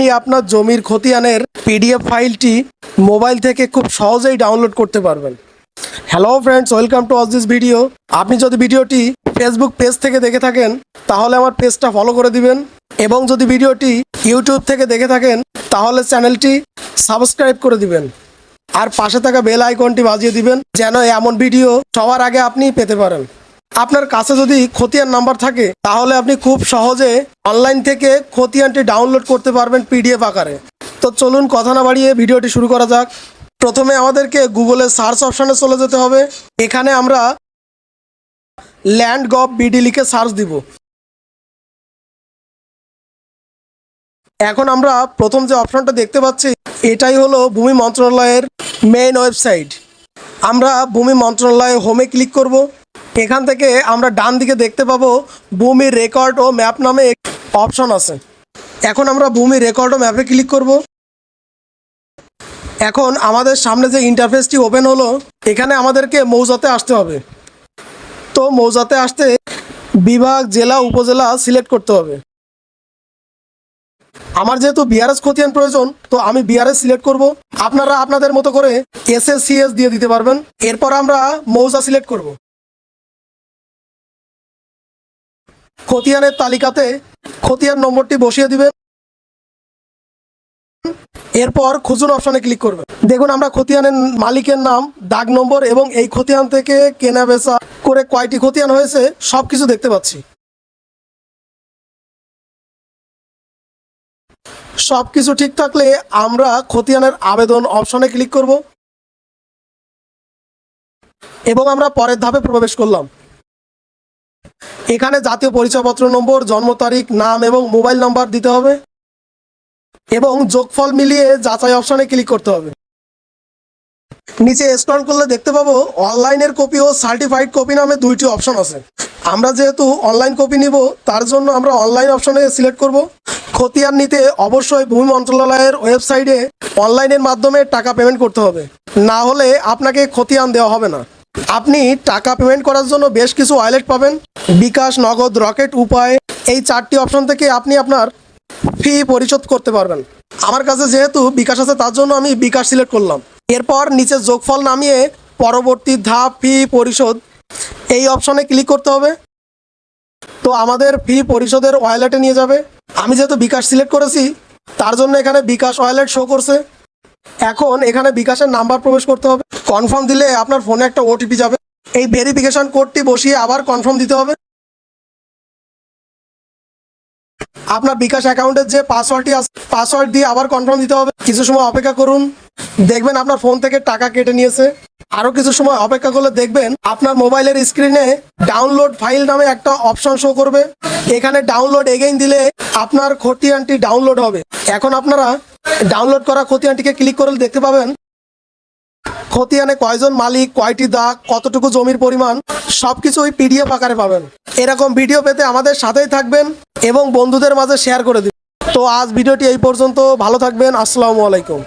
আপনি আপনার জমির খতিয়ানের পিডিএফ ফাইলটি মোবাইল থেকে খুব সহজেই ডাউনলোড করতে পারবেন। Hello friends welcome to all this video আপনি যদি ভিডিওটি ফেসবুক পেজ থেকে দেখে থাকেন, তাহলে আমার পেজটা ফলো করে দিবেন এবং যদি ভিডিওটি ইউটিউব থেকে দেখে থাকেন, তাহলে চ্যানেলটি সাবস্ক্রাইব করে দিবেন। আর পাশে থাকা বেল আইকনটি বাজিয়ে দিবেন, যেন এমন ভিডিও সবার আগে আপনি পেতে পারেন। আপনার কাছে যদি খতিয়ান নাম্বার থাকে, তাহলে আপনি খুব সহজে অনলাইন থেকে খতিয়ানটি ডাউনলোড করতে পারবেন পিডিএফ আকারে। তো চলুন কথা না বাড়িয়ে ভিডিওটি শুরু করা যাক। প্রথমে আমাদেরকে গুগলে সার্চ অপশানে চলে যেতে হবে। এখানে আমরা ল্যান্ড গভ বিডি লিখে সার্চ দিব। এখন আমরা প্রথম যে অপশনটা দেখতে পাচ্ছি, এটাই হলো ভূমি মন্ত্রণালয়ের মেইন ওয়েবসাইট আমরা ভূমি মন্ত্রণালয়ে হোমে ক্লিক করব। এখান থেকে আমরা ডান দিকে দেখতে পাবো ভূমি রেকর্ড ও ম্যাপ নামে অপশন আছে। এখন আমরা ভূমি রেকর্ড ও ম্যাপে ক্লিক করব। এখন আমাদের সামনে যে ইন্টারফেসটি ওপেন হলো, এখানে আমাদেরকে মৌজাতে আসতে হবে। তো মৌজাতে আসতে বিভাগ, জেলা, উপজেলা সিলেক্ট করতে হবে। আমার যেহেতু বিআরএস খতিয়ান প্রয়োজন, তো আমি বিআরএস সিলেক্ট করব। আপনারা আপনাদের মতো করে এস দিয়ে দিতে পারবেন। এরপর আমরা মৌজা সিলেক্ট করব। খতিয়ানের তালিকাতে খতিয়ান নম্বরটি বসিয়ে দিবেন। এরপর খুঁজুন অপশনে ক্লিক করবেন। দেখুন, আমরা খতিয়ানের মালিকের নাম, দাগ নম্বর এবং এই খতিয়ান থেকে কেনা বেচা করে কয়টি খতিয়ান হয়েছে সব কিছু দেখতে পাচ্ছি। সব কিছু ঠিক থাকলে আমরা খতিয়ানের আবেদন অপশনে ক্লিক করব। এবং আমরা পরের ধাপে প্রবেশ করলাম। এখানে জাতীয় পরিচয়পত্র নম্বর, জন্ম তারিখ, নাম এবং মোবাইল নাম্বার দিতে হবে এবং যোগফল মিলিয়ে যাচাই অপশনে ক্লিক করতে হবে। নিচে স্ক্রল করলে দেখতে পাবো অনলাইনের কপি ও সার্টিফাইড কপি নামে দুইটি অপশন আছে। আমরা যেহেতু অনলাইন কপি নিব, তার জন্য আমরা অনলাইন অপশনে সিলেক্ট করব। খতিয়ান নিতে অবশ্যই ভূমি মন্ত্রণালয়ের ওয়েবসাইটে অনলাইনের মাধ্যমে টাকা পেমেন্ট করতে হবে। না হলে আপনাকে খতিয়ান দেওয়া হবে না। আপনি টাকা পেমেন্ট করার জন্য বেশ কিছু ওয়ালেট পাবেন। বিকাশ, নগদ, রকেট, উপায়, এই চারটি অপশন থেকে আপনি আপনার ফি পরিশোধ করতে পারবেন। আমার কাছে যেহেতু বিকাশ আছে, তার জন্য আমি বিকাশ সিলেক্ট করলাম। এরপর নিচে যোগফল নামিয়ে পরবর্তী ধাপ ফি পরিশোধ, এই অপশনে ক্লিক করতে হবে। তো আমাদের ফি পরিশোধের ওয়ালেটে নিয়ে যাবে। আমি যেহেতু বিকাশ সিলেক্ট করেছি, তার জন্য এখানে বিকাশ ওয়ালেট শো করছে। এখন এখানে বিকাশের নাম্বার প্রবেশ করতে হবে। কনফার্ম দিলে আপনার ফোনে একটা ওটিপি যাবে। এই ভেরিফিকেশন কোডটি বসিয়ে আবার কনফার্ম দিতে হবে। আপনার বিকাশ অ্যাকাউন্টের যে পাসওয়ার্ডটি আছে পাসওয়ার্ড দিয়ে আবার কনফার্ম দিতে হবে। কিছু সময় অপেক্ষা করুন। দেখবেন আপনার ফোন থেকে টাকা কেটে নিয়েছে। আরও কিছু সময় অপেক্ষা করলে দেখবেন আপনার মোবাইলের স্ক্রিনে ডাউনলোড ফাইল নামে একটা অপশন শো করবে। এখানে ডাউনলোড এগেইন দিলে আপনার খতিয়ানটি ডাউনলোড হবে। এখন আপনারা ডাউনলোড করা খতিয়ানটিকে ক্লিক করলে দেখতে পাবেন খতিয়ানে কয়জন মালিক, কয়টি দাগ, কতটুকু জমির পরিমাণ, সবকিছু ওই পিডিএফ আকারে পাবেন। এরকম ভিডিও পেতে আমাদের সাথেই থাকবেন এবং বন্ধুদের মাঝে শেয়ার করে দিন তো আজ ভিডিওটি এই পর্যন্ত। ভালো থাকবেন। আসসালামু আলাইকুম।